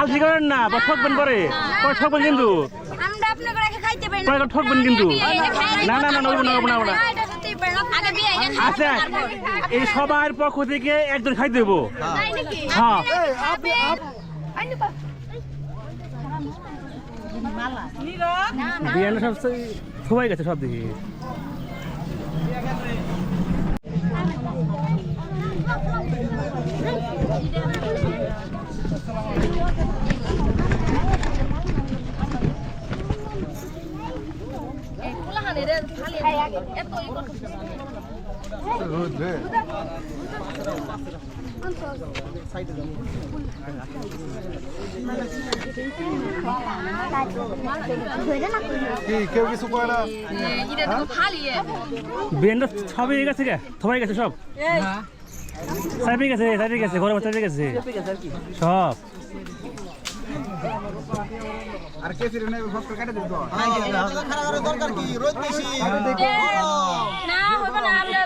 আলসি করেন না বা ঠকবেন পরে। পরে ঠকবেন কিন্তু। আমরা আপনাকে রেখে খাইতে পারি পরে ঠকবেন কিন্তু? না না না না না। না না। না এটা আচ্ছা এই সবার পক্ষ থেকে একজন খাই দেবো হ্যাঁ। বিয়ানো সব সবাই গেছে সব দিকে। কেউ কিছু করে না বিয়ানো সবই গেছে গে সবাই গেছে সব সাইপে গেছে। সাইপে গেছে ঘরে সাইপে গেছে সব। আর কে ফিরে নেবে ফসল খারাপ দিত দরকার কি রোদ বেশি না হবে না আমরা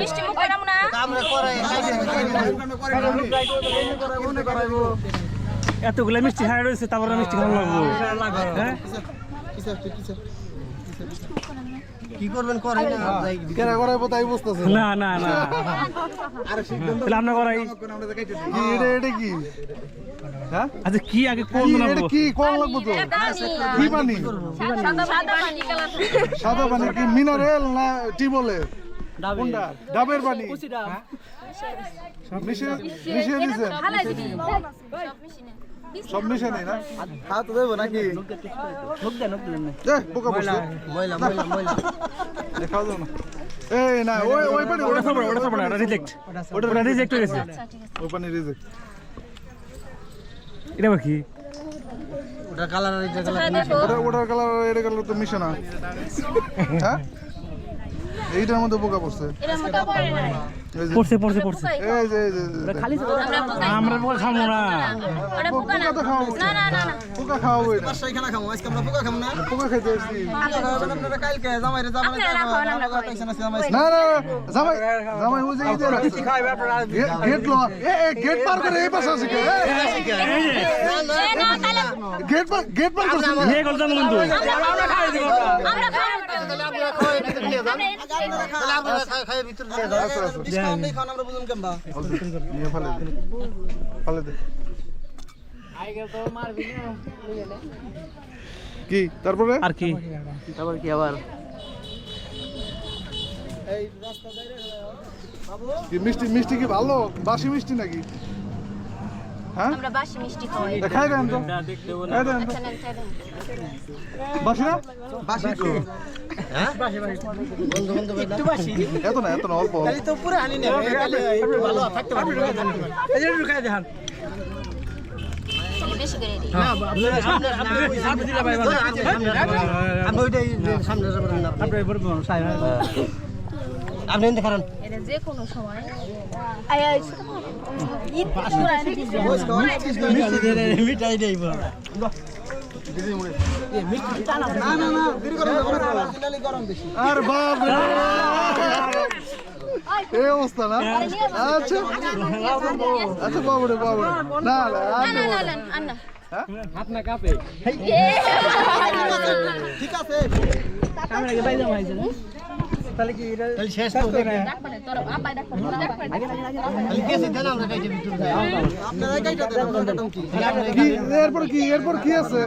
মিষ্টি মুখ করাম না আমরা করে এতগুলো মিষ্টি হাই রয়েছে তারপরে মিষ্টি খাওয়া লাগবো হ্যাঁ কি করবেন? করেন না যাই। তাই বুঝতেছে। না না না। তাহলে আমরা করাই। কি এটা এটা কি? হ্যাঁ? আচ্ছা কি আগে কোন কি, কি কোন লাগবো তো? কি পানি? সাদা পানি। কি মিনারেল না টিবলে ডাবের। পানি। মিশিয়ে দিবি সব সব নেই না? হাত দেবো নাকি? ময়লা ময়লা ময়লা না। এই না ওই ওই পানি ওটা ওটা সব ওটা সব ওটা রিজেক্ট ওটা রিজেক্ট হয়ে গেছে। ওই পানি রিজেক্ট এটা আবার কি? ওটা কালার এটা কালার দেখো ওটা ওটার কালার এটা কালার তো মিশে না। হ্যাঁ? এইটার মধ্যে পোকা পড়ছে। না পড়ছে পড়ছে পড়ছে। এই যে এই যে, এই যে আমরা পোকা খাব না। পোকা না। পোকা তো খাওয়াবো না না না না। পোকা খাওয়াবো এটা পাঁচটাই খানা খাব। আজকে আমরা পোকা খাব না। পোকা খাইতে আসছি আপনারা কালকে জামাইরে আপনারা। জামাই না না না, জামাই জামাই ওই যে এই যে। গে- গেট লো এ এ গেট পার করে এই পাশে না তাহলে গেট পার গেট পার করছে। কে? বিয়ে করতাম কিন্তু। আমরা খাই আমরা খাই তাহলে আপনারা খাই খাই ভিতর দিয়ে দাও ডিসকাউন্ট নেই খান আমরা বুঝুন কেমবা। নিয়ে ফেলে দে। ফেলে দে। কি? তারপরে? আর কি? তারপর কি মিষ্টি মিষ্টি কি ভালো? বাসি মিষ্টি নাকি? হ্যাঁ? আমরা বাসি মিষ্টি খাওয়াই খাই দেন তো। খাই দেন তো। নেন চাই দেন। বাসি না? বাসি তো। বাসি বাসি। বন্ধু বন্ধু একটু বাসি। এত না এত না অল্প। অল্প। তো পুরো আনি না ভালো থাকতে পারবে এই যে ঢুকাই দেখান বেশি আমি ওইটাই সামনে যাবেন না আপনি এনে খারান এটা যে কোনো সময় আই আই ঈদ মিঠাই দেই না না না দেরি করো না গরম বেশি আর বাপ এই অবস্থা না আচ্ছা আচ্ছা বাবু রে বাবু না না আর না দেবো না না। না আন্না ঠিক আছে তাহলে কি এটা শেষ করে? দেনা তোর আব্বাই দেখো তাহলে কেসে দেন আমরা ভিতর যাই। আপনারা কাইটা দেন আমরা কি? এরপর কি এরপর কি আছে?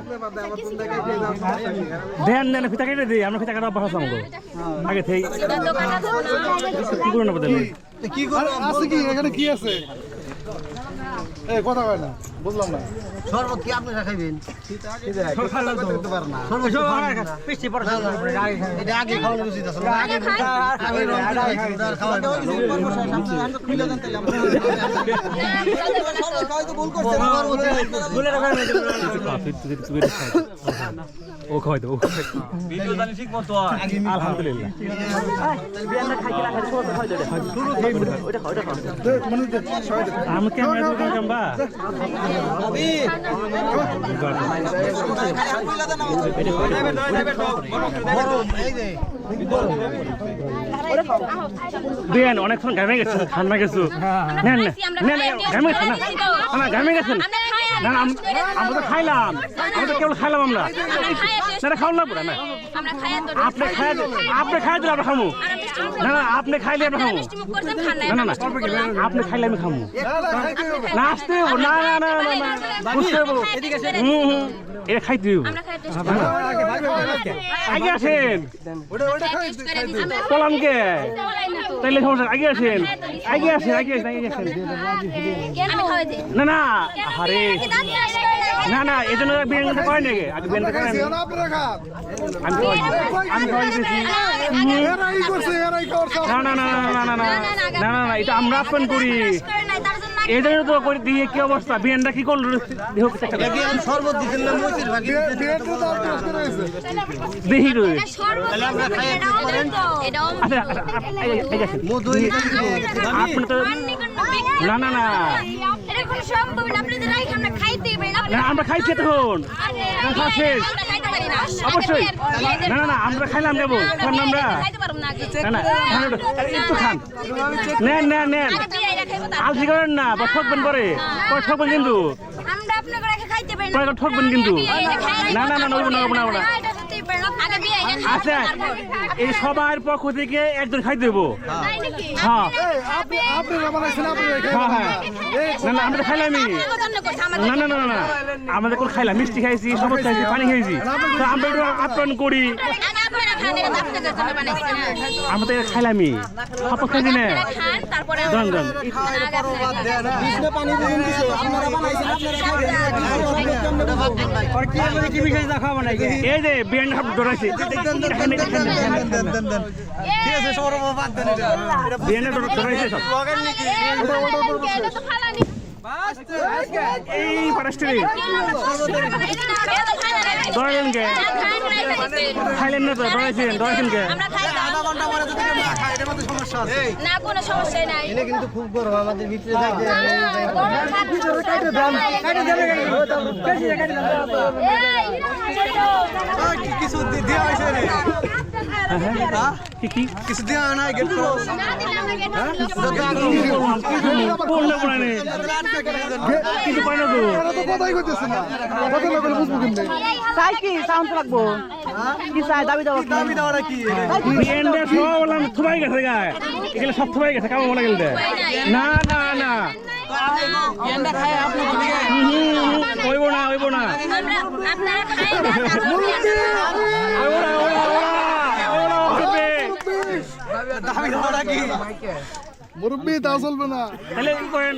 দেন দেন ফিতা কেটে দিই আমরা ফিতা কাটা অভ্যাস আছে আগে থেকে এটা তো না? কি করে নেব তাহলে কি আর আছে কি এখানে কি আছে? এই কথা কয় না বুঝলাম না। শরবত কি আপনারা খাইবেন। ও খাওয়াই দেবো আলহামদুলিল্লাহ। মানে। আমি ক্যামেরা অনেক অনেকক্ষণ ঘামে গেছেন হ্যাঁ। খান না গেছু নেন ঘামে গেছেন না। ঘামে গেছেন না আমরা তো খাইলাম। আমরা তো কেবল খাইলাম আমরা। না খাওয়া লাগবো না। আপনি খাই আপনি খাই দিলে আমরা খামু। না না আপনি খাইলে আমি খাব না না না আপনি খাইলে আমি খাব নাচতে না না না না বুঝতে পারব হুম এটা খাইতে আমরা খাইতে আগে আসেন পলাম কে তাইলে সমস্যা আগে আসেন আগে আসেন আগে আসেন আগে আসেন না না আরে না না এই জন্য বিরিয়ানি করেন নাকি আগে বিরিয়ানি করেন আপনারা খান আমি খাওয়াই আমি না না না না না না না না না না এটা আমরা আপন করি এটা তো করে দিয়ে কি অবস্থা? বিয়ানটা কি করল? দেখি রই আচ্ছা, আচ্ছা, আচ্ছা, আপনি তো না না না। না না আমরা খাইছি তখন খাওয়া শেষ অবশ্যই না না না আমরা খাইলাম দেবো খান আমরা একটু খান নেন নেন নেন আলসি করেন না বা ঠকবেন পরে পরে ঠকবেন কিন্তু ঠকবেন কিন্তু না না না না না না আচ্ছা এই সবার পক্ষ থেকে একজন খাই দেবো হ্যাঁ। হ্যাঁ হ্যাঁ। না না, আমরা খাইলামই। না না না না আমাদের কোন খাইলাম। মিষ্টি খাইছি শরবত খাইছি, পানি খাইছি। তো আমরা একটু আপ্যায়ন করি। আমরা তো খাইলামি খাই না দন দন এই যে বিয়ান হাফ দৌড়াইছে বিয়ানে দৌড়াইছে সব এই পারাস্ট্রি ধরাইলেন কে খাইলেন না তো ধরাইছেন ধরাইছেন কে আধা ঘণ্টা পরে যদি না খায় এটার মধ্যে সমস্যা আছে না কোনো সমস্যা নাই। এটা কিন্তু খুব গরম আমাদের ভিতরে থাকতে কিছু দেওয়া হয়েছে রে কি কি কিছু দেওয়া নাই গেট ক্লোজ পড়লে পড়ে নেই কিছু পাই না তো তো কথাই কইতেছে না কথা না বুঝব কিন্তু চাই কি সাউন্ড লাগবো কি চাই দাবি দাও দাবি দেওয়াটা কি বিরিয়ানিটা সব থুবাই গেছে কামো মনে গেলে না না না গেন্দা খায় আপনার হইব না হইব না মুরব্বী তা চলবে না তাহলে কি করেন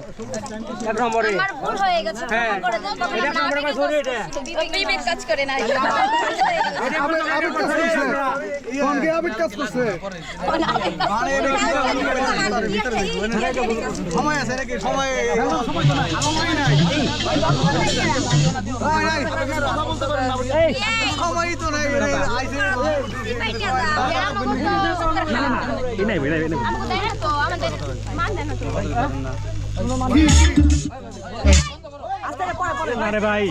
এক নম্বরে হ্যাঁ এটা আমরা কাজ করি এটা বিবেক করে না ফোনকে আবিট কাজ করছে সময় আছে নাকি সময় সময় নাই আমাদের মান দেন না আরে ভাই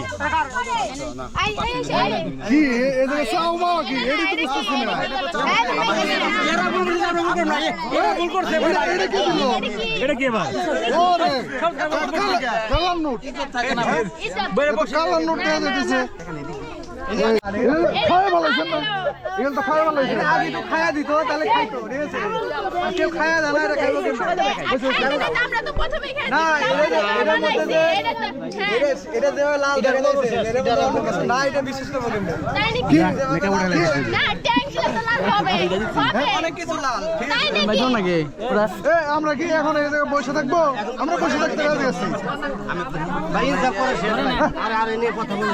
কি এদের চাও মা কি এডি তো বুঝতেছি না এরা ভুল করছে আমরা ভুল করলাম এরা ভুল করছে এটা কি দিল এটা কি ভাই ওরে কালাম নোট বেরে কালাম নোট দিয়ে দিতেছে খায় ভালো হয়েছে না এগুলো তো খায় ভালো হয়েছে আগে তো খায়া দিত তাহলে খাইতো ঠিক আছে আজকে খায়া দাও এটা কেন আমরা তো প্রথমেই বিশেষ অনেক কিছু লাল। নাকি? এ আমরা কি এখন এই জায়গায় বসে থাকব? আমরা বসে থাকতে রাজি আছি ভাই ইনসাফ করে সে আরে আরে নিয়ে কথা বলে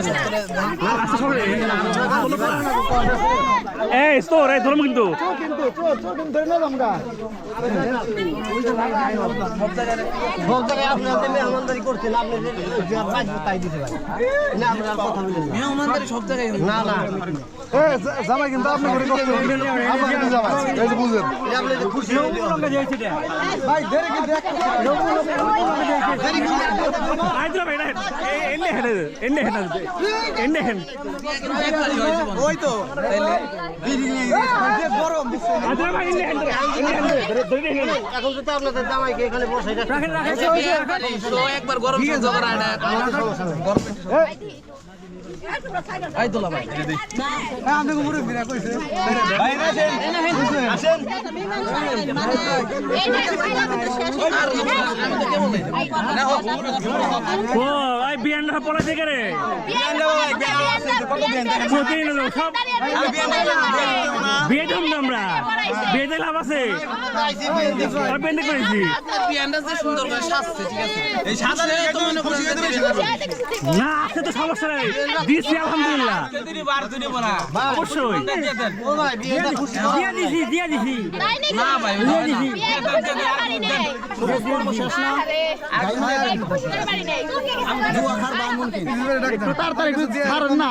এই তোর এই ধর্ম কিন্তু। আপনি আপনি মেহমানদারি করছেন আপনি যে যে বাইশ তাই দিতে পারেন না আমরা আর কথা বলেন না। মেহমানদারি সব জায়গায় হয়। না না। এ জা- জামাই কিন্তু আপনি করে কষ্ট হয় এন্নে হেড ধরে হেড এখন যদি আপনাদের জামাইকে এখানে বসাই রাখেন তো একবার গরম ও আই বিয়ান না পড়া থেকে রে আমরা বিয়ে লাভ আছে। ঠিক আছে তো না, আছে তো সমস্যা নেই। দিচ্ছি আলহামদুলিল্লাহ। অবশ্যই। ও ভাই বিয়েটা খুশি দিয়া দিছি। দিয়া দিছি। না ভাই ওই তাড়াতাড়ি ছাড়েন না।